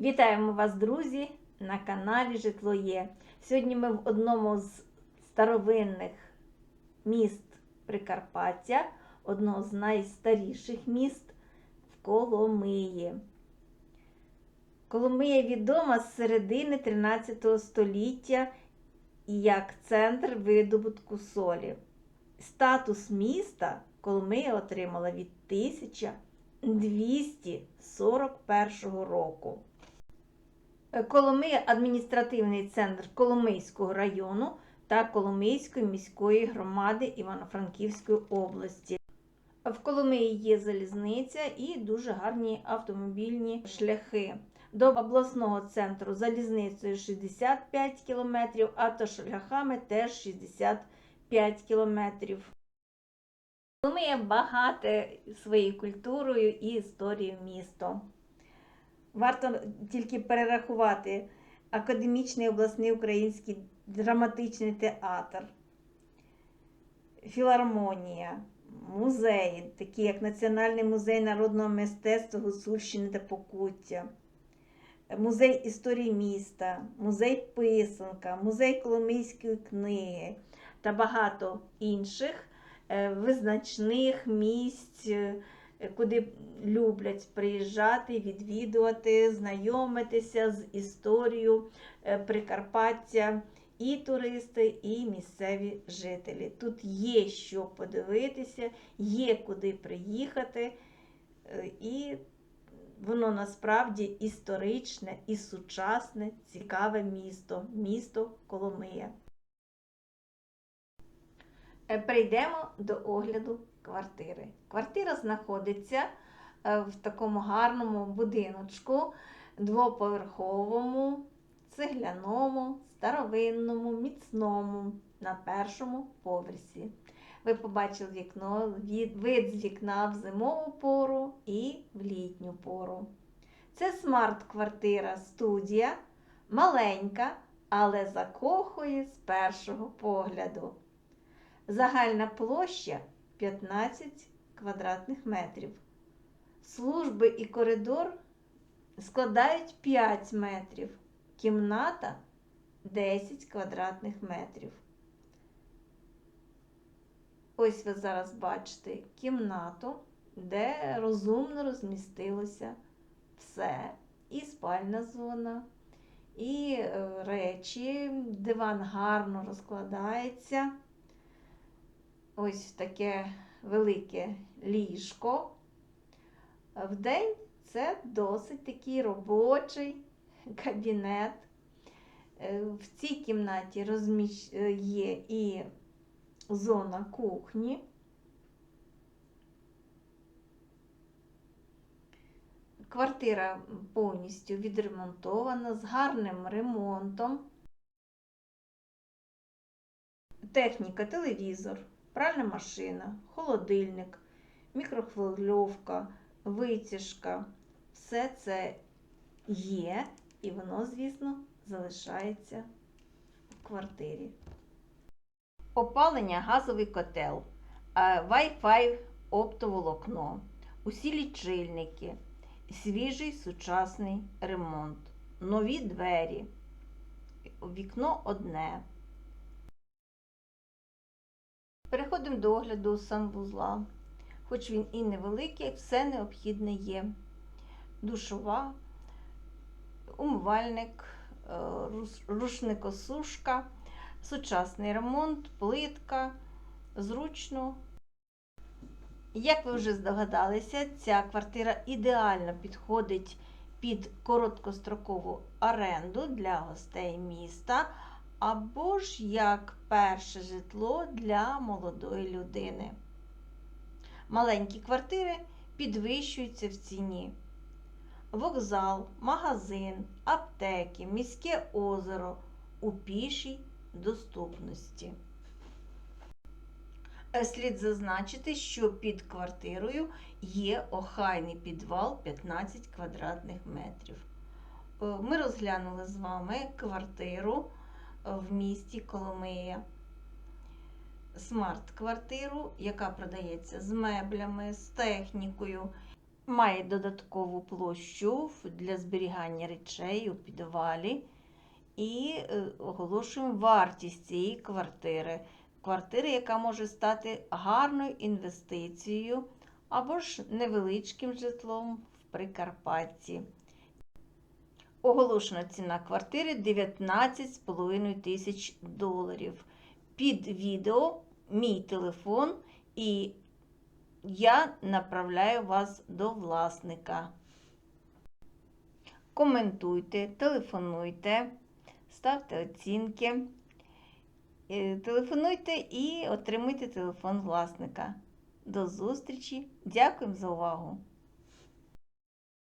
Вітаємо вас, друзі, на каналі Житло Є. Сьогодні ми в одному з старовинних міст Прикарпаття, одного з найстаріших міст в Коломиї. Коломия відома з середини 13 століття як центр видобутку солі. Статус міста Коломия отримала від 1241 року. Коломия адміністративний центр Коломийського району та Коломийської міської громади Івано-Франківської області. В Коломиї є залізниця і дуже гарні автомобільні шляхи. До обласного центру залізницею 65 км, автошляхами теж 65 км. Коломия багате своєю культурою і історією місто. Варто тільки перерахувати Академічний обласний український драматичний театр, філармонія, музеї, такі як Національний музей народного мистецтва Гуцульщини та Покуття, музей історії міста, музей писанка, музей Коломийської книги та багато інших е, визначних місць. Е, Куди люблять приїжджати, відвідувати, знайомитися з історією е, Прикарпаття і туристи, і місцеві жителі. Тут є що подивитися, є куди приїхати, е, і воно насправді історичне і сучасне, цікаве місто, місто Коломия. Перейдемо до огляду квартири. Квартира знаходиться е, в такому гарному будиночку, двоповерховому, цегляному, старовинному, міцному на першому поверсі. Ви побачили вікно, вид з вікна в зимову пору і в літню пору. Це смарт-квартира студія, маленька, але закохує з першого погляду. Загальна площа 15 квадратних метрів. Служби і коридор складають 5 метрів, кімната 10 квадратних метрів. Ось ви зараз бачите кімнату, де розумно розмістилося все. І спальна зона, і е, речі, диван гарно розкладається. Ось таке велике ліжко. Вдень це досить такий робочий кабінет. Е, В цій кімнаті розміщ... е, є і зона кухні. Квартира повністю відремонтована з гарним ремонтом. Техніка, телевізор, пральна машина, холодильник, мікрохвильовка, витяжка. Все це є, і воно, звісно, залишається в квартирі. Опалення газовий котел, а, Wi-Fi оптоволокно, усі лічильники, свіжий сучасний ремонт, нові двері, вікно одне. Переходимо до огляду санвузла. Хоч він і невеликий, все необхідне є. Душова, умивальник, е, рушникосушка, сучасний ремонт, плитка, зручно. Як ви вже здогадалися, ця квартира ідеально підходить під короткострокову оренду для гостей міста або ж як перше житло для молодої людини. Маленькі квартири підвищуються в ціні. Вокзал, магазин, аптеки, міське озеро у пішій доступності. Е, Слід зазначити, що під квартирою є охайний підвал 15 квадратних метрів. Е, Ми розглянули з вами квартиру в місті Коломия. Смарт-квартиру, яка продається з меблями, з технікою. Має додаткову площу для зберігання речей у підвалі. І е, оголошуємо вартість цієї квартири. Квартири, яка може стати гарною інвестицією або ж невеличким житлом в Прикарпатті. Оголошена ціна квартири 19,5 тисяч доларів. Під відео мій телефон, і я направляю вас до власника. Коментуйте, телефонуйте, ставте оцінки, Е, телефонуйте і отримуйте телефон власника. До зустрічі! Дякуємо за увагу!